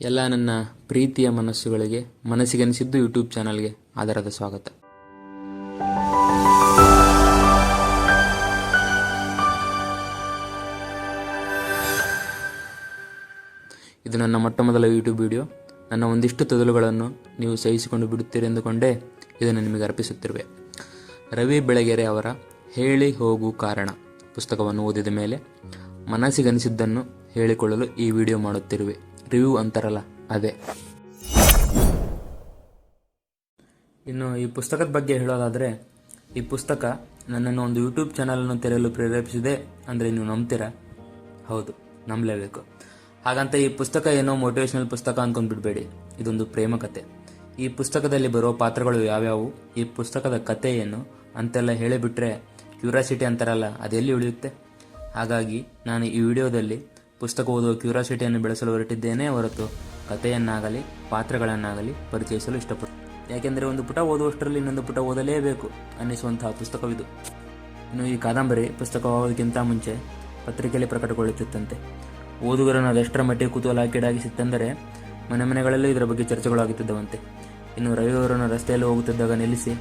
ಎಲ್ಲ ನನ್ನ ಪ್ರೀತಿಯ ಮನಸ್ಸುಗಳಿಗೆ, ಮನಸ್ಸಿಗನಿಸಿದ್ದು ಯೂಟ್ಯೂಬ್ ಚಾನಲ್ಗೆ ಆಧಾರದ ಸ್ವಾಗತ. ಇದು ನನ್ನ ಮೊಟ್ಟ ಮೊದಲ ಯೂಟ್ಯೂಬ್ ವಿಡಿಯೋ. ನನ್ನ ಒಂದಿಷ್ಟು ತೊದಲುಗಳನ್ನು ನೀವು ಸಹಿಸಿಕೊಂಡು ಬಿಡುತ್ತೀರಿ ಎಂದುಕೊಂಡೇ ಇದನ್ನು ನಿಮಗೆ ಅರ್ಪಿಸುತ್ತಿರುವೆ. ರವಿ ಬೆಳಗೆರೆ ಅವರ ಹೇಳಿ ಹೋಗು ಕಾರಣ ಪುಸ್ತಕವನ್ನು ಓದಿದ ಮೇಲೆ ಮನಸ್ಸಿಗನಿಸಿದ್ದನ್ನು ಹೇಳಿಕೊಳ್ಳಲು ಈ ವಿಡಿಯೋ ಮಾಡುತ್ತಿರುವೆ. ರಿವ್ಯೂ ಅಂತಾರಲ್ಲ, ಅದೇ. ಇನ್ನು ಈ ಪುಸ್ತಕದ ಬಗ್ಗೆ ಹೇಳೋದಾದರೆ, ಈ ಪುಸ್ತಕ ನನ್ನನ್ನು ಒಂದು ಯೂಟ್ಯೂಬ್ ಚಾನಲನ್ನು ತೆರೆಯಲು ಪ್ರೇರೇಪಿಸಿದೆ ಅಂದರೆ ನೀವು ನಂಬ್ತೀರಾ? ಹೌದು, ನಂಬಲೇಬೇಕು. ಹಾಗಂತ ಈ ಪುಸ್ತಕ ಏನೋ ಮೋಟಿವೇಶನಲ್ ಪುಸ್ತಕ ಅಂದ್ಕೊಂಡು ಬಿಡಬೇಡಿ, ಇದೊಂದು ಪ್ರೇಮ ಕತೆ. ಈ ಪುಸ್ತಕದಲ್ಲಿ ಬರೋ ಪಾತ್ರಗಳು ಯಾವ್ಯಾವು? ಈ ಪುಸ್ತಕದ ಕತೆ ಏನು? ಅಂತೆಲ್ಲ ಹೇಳಿಬಿಟ್ರೆ ಕ್ಯೂರಿಯಾಸಿಟಿ ಅಂತಾರಲ್ಲ, ಅದೆಲ್ಲಿ ಉಳಿಯುತ್ತೆ? ಹಾಗಾಗಿ ನಾನು ಈ ವಿಡಿಯೋದಲ್ಲಿ ಪುಸ್ತಕ ಓದುವ ಕ್ಯೂರಿಯಾಸಿಟಿಯನ್ನು ಬೆಳೆಸಲು ಹೊರಟಿದ್ದೇನೆ ಹೊರತು ಕಥೆಯನ್ನಾಗಲಿ, ಪಾತ್ರಗಳನ್ನಾಗಲಿ ಪರಿಚಯಿಸಲು ಇಷ್ಟಪಡ್ತೀನಿ ಯಾಕೆಂದರೆ ಒಂದು ಪುಟ ಓದುವಷ್ಟರಲ್ಲಿ ಇನ್ನೊಂದು ಪುಟ ಓದಲೇಬೇಕು ಅನ್ನಿಸುವಂತಹ ಪುಸ್ತಕವಿದು. ಇನ್ನು ಈ ಕಾದಂಬರಿ ಪುಸ್ತಕವಾಗೋದಕ್ಕಿಂತ ಮುಂಚೆ ಪತ್ರಿಕೆಯಲ್ಲಿ ಪ್ರಕಟಗೊಳ್ಳುತ್ತಿತ್ತಂತೆ. ಓದುಗರನ್ನು ಅದೆಷ್ಟರ ಮಟ್ಟಿಗೆ ಕುತೂಹಲ ಹಾಕಿಡಾಗಿಸಿತ್ತೆಂದರೆ ಮನೆ ಮನೆಗಳಲ್ಲೂ ಇದರ ಬಗ್ಗೆ ಚರ್ಚೆಗಳಾಗುತ್ತಿದ್ದವಂತೆ ಇನ್ನು ರವಿಯವರನ್ನು ರಸ್ತೆಯಲ್ಲಿ ಹೋಗುತ್ತಿದ್ದಾಗ ನಿಲ್ಲಿಸಿ,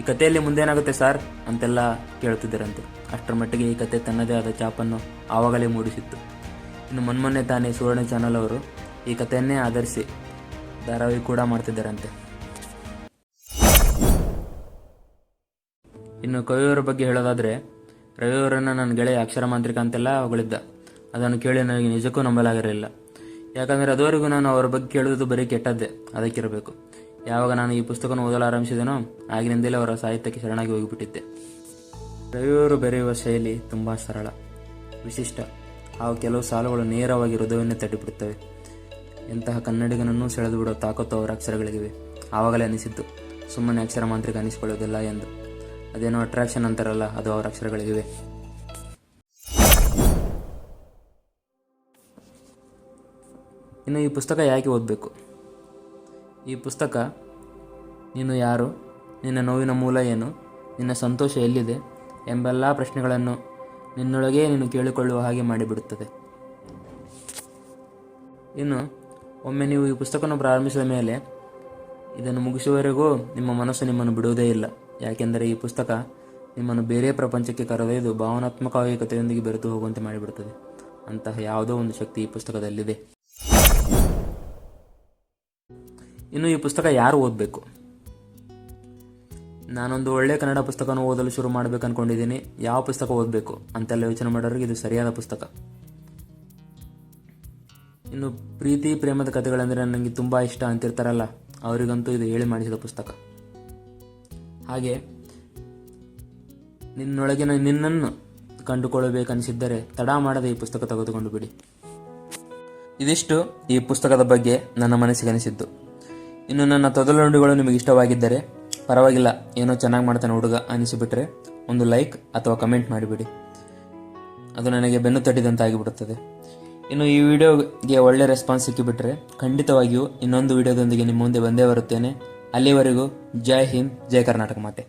ಈ ಕಥೆಯಲ್ಲಿ ಮುಂದೇನಾಗುತ್ತೆ ಸರ್? ಅಂತೆಲ್ಲ ಕೇಳುತ್ತಿದ್ದರಂತೆ. ಅಷ್ಟರ ಮಟ್ಟಿಗೆ ಈ ಕತೆ ತನ್ನದೇ ಆದ ಚಾಪನ್ನು ಆವಾಗಲೇ ಮೂಡಿಸಿತ್ತು. ಇನ್ನು ಮೊನ್ಮೊನ್ನೆ ತಾನೇ ಸುವರ್ಣ ಚಾನಲ್ ಅವರು. ಈ ಕಥೆಯನ್ನೇ ಆಧರಿಸಿ ಧಾರಾವಾಹಿ ಕೂಡ ಮಾಡ್ತಿದ್ದಾರಂತೆ. ಇನ್ನು ಕವಿಯವರ ಬಗ್ಗೆ ಹೇಳೋದಾದ್ರೆ, ರವಿಯವರನ್ನು ನನ್ನ ಗೆಳೆಯ ಅಕ್ಷರ ಮಾಂತ್ರಿಕ ಅಂತೆಲ್ಲ ಹೊಗಳಿದ್ದ ಅದನ್ನು ಕೇಳಿ ನನಗೆ ನಿಜಕ್ಕೂ ನಂಬಲಾಗಿರಲಿಲ್ಲ. ಯಾಕಂದರೆ ಅದುವರೆಗೂ ನಾನು ಅವರ ಬಗ್ಗೆ ಕೇಳುವುದು ಬರೀ ಕೆಟ್ಟದ್ದೇ. ಅದಕ್ಕಿರಬೇಕು. ಯಾವಾಗ ನಾನು ಈ ಪುಸ್ತಕವನ್ನು ಓದಲು ಆರಂಭಿಸಿದನೋ, ಆಗಿನಿಂದಲೇ ಅವರ ಸಾಹಿತ್ಯಕ್ಕೆ ಶರಣಾಗಿ ಹೋಗಿಬಿಟ್ಟಿದ್ದೆ. ರವಿಯವರು ಬರೆಯುವ ಶೈಲಿ ತುಂಬ ಸರಳ, ವಿಶಿಷ್ಟ. ಹಾಗೂ ಕೆಲವು ಸಾಲುಗಳು ನೇರವಾಗಿ ಹೃದಯವನ್ನೇ ತಟ್ಟಿಬಿಡುತ್ತವೆ. ಎಂತಹ ಕನ್ನಡಿಗನನ್ನು ಸೆಳೆದು ಬಿಡೋ ತಾಕತ್ತು ಅವರ ಅಕ್ಷರಗಳಿಗಿವೆ. ಆವಾಗಲೇ ಅನಿಸಿದ್ದು, ಸುಮ್ಮನೆ ಅಕ್ಷರ ಮಾಂತ್ರಿಕ ಅನಿಸಿಕೊಳ್ಳೋದಿಲ್ಲ ಎಂದು. ಅದೇನೋ ಅಟ್ರಾಕ್ಷನ್ ಅಂತಾರಲ್ಲ, ಅದು ಅವರ ಅಕ್ಷರಗಳಿಗಿವೆ. ಇನ್ನು ಈ ಪುಸ್ತಕ ಯಾಕೆ ಓದಬೇಕು? ಈ ಪುಸ್ತಕ, ನೀನು ಯಾರು, ನಿನ್ನ ನೋವಿನ ಮೂಲ ಏನು, ನಿನ್ನ ಸಂತೋಷ ಎಲ್ಲಿದೆ ಎಂಬೆಲ್ಲ ಪ್ರಶ್ನೆಗಳನ್ನು ನಿನ್ನೊಳಗೇ ನೀನು ಕೇಳಿಕೊಳ್ಳುವ ಹಾಗೆ ಮಾಡಿಬಿಡುತ್ತದೆ. ಇನ್ನು ಒಮ್ಮೆ ನೀವು ಈ ಪುಸ್ತಕವನ್ನು ಪ್ರಾರಂಭಿಸಿದ ಮೇಲೆ ಇದನ್ನು ಮುಗಿಸುವವರೆಗೂ ನಿಮ್ಮ ಮನಸ್ಸು ನಿಮ್ಮನ್ನು ಬಿಡುವುದೇ ಇಲ್ಲ. ಯಾಕೆಂದರೆ ಈ ಪುಸ್ತಕ ನಿಮ್ಮನ್ನು ಬೇರೆ ಪ್ರಪಂಚಕ್ಕೆ ಕರೆದೊಯ್ದು ಭಾವನಾತ್ಮಕ ಕಥೆಯೊಂದಿಗೆ ಬೆರೆತು ಹೋಗುವಂತೆ ಮಾಡಿಬಿಡುತ್ತದೆ. ಅಂತಹ ಯಾವುದೋ ಒಂದು ಶಕ್ತಿ ಈ ಪುಸ್ತಕದಲ್ಲಿದೆ. ಇನ್ನು ಈ ಪುಸ್ತಕ ಯಾರು ಓದಬೇಕು? ನಾನೊಂದು ಒಳ್ಳೆಯ ಕನ್ನಡ ಪುಸ್ತಕನ ಓದಲು ಶುರು ಮಾಡಬೇಕು ಅನ್ಕೊಂಡಿದ್ದೀನಿ. ಯಾವ ಪುಸ್ತಕ ಓದಬೇಕು? ಅಂತೆಲ್ಲ ಯೋಚನೆ ಮಾಡೋರಿಗೆ ಇದು ಸರಿಯಾದ ಪುಸ್ತಕ. ಇನ್ನು ಪ್ರೀತಿ, ಪ್ರೇಮದ ಕಥೆಗಳಂದರೆ ನನಗೆ ತುಂಬ ಇಷ್ಟ ಅಂತಿರ್ತಾರಲ್ಲ, ಅವರಿಗಂತೂ ಇದು ಹೇಳಿ ಮಾಡಿಸಿದ ಪುಸ್ತಕ. ಹಾಗೆ, ನಿನ್ನೊಳಗಿನ ನಿನ್ನನ್ನು ಕಂಡುಕೊಳ್ಳಬೇಕನಿಸಿದ್ದರೆ ತಡ ಮಾಡದೆ ಈ ಪುಸ್ತಕ ತೆಗೆದುಕೊಂಡು ಬಿಡಿ. ಇದಿಷ್ಟು ಈ ಪುಸ್ತಕದ ಬಗ್ಗೆ ನನ್ನ ಮನಸ್ಸಿಗೆ ಅನಿಸಿದ್ದು ಇನ್ನು ನನ್ನ ತೊದಲು ನಿಮಗೆ ಇಷ್ಟವಾಗಿದ್ದರೆ ಪರವಾಗಿಲ್ಲ, ಏನೋ ಚೆನ್ನಾಗಿ ಮಾಡ್ತಾನೆ ಹುಡುಗ ಅನಿಸಿಬಿಟ್ರೆ ಒಂದು ಲೈಕ್ ಅಥವಾ ಕಮೆಂಟ್ ಮಾಡಿಬಿಡಿ. ಅದು ನನಗೆ ಬೆನ್ನು ತಟ್ಟಿದಂತಾಗಿಬಿಡುತ್ತದೆ. ಇನ್ನು ಈ ವಿಡಿಯೋಗೆ ಒಳ್ಳೆ ರೆಸ್ಪಾನ್ಸ್ ಸಿಕ್ಕಿಬಿಟ್ರೆ ಖಂಡಿತವಾಗಿಯೂ ಇನ್ನೊಂದು ವಿಡಿಯೋದೊಂದಿಗೆ ನಿಮ್ಮ ಮುಂದೆ ಬಂದೇ ಬರುತ್ತೇನೆ. ಅಲ್ಲಿವರೆಗೂ ಜೈ ಹಿಂದ್, ಜೈ ಕರ್ನಾಟಕ ಮಾತೆ.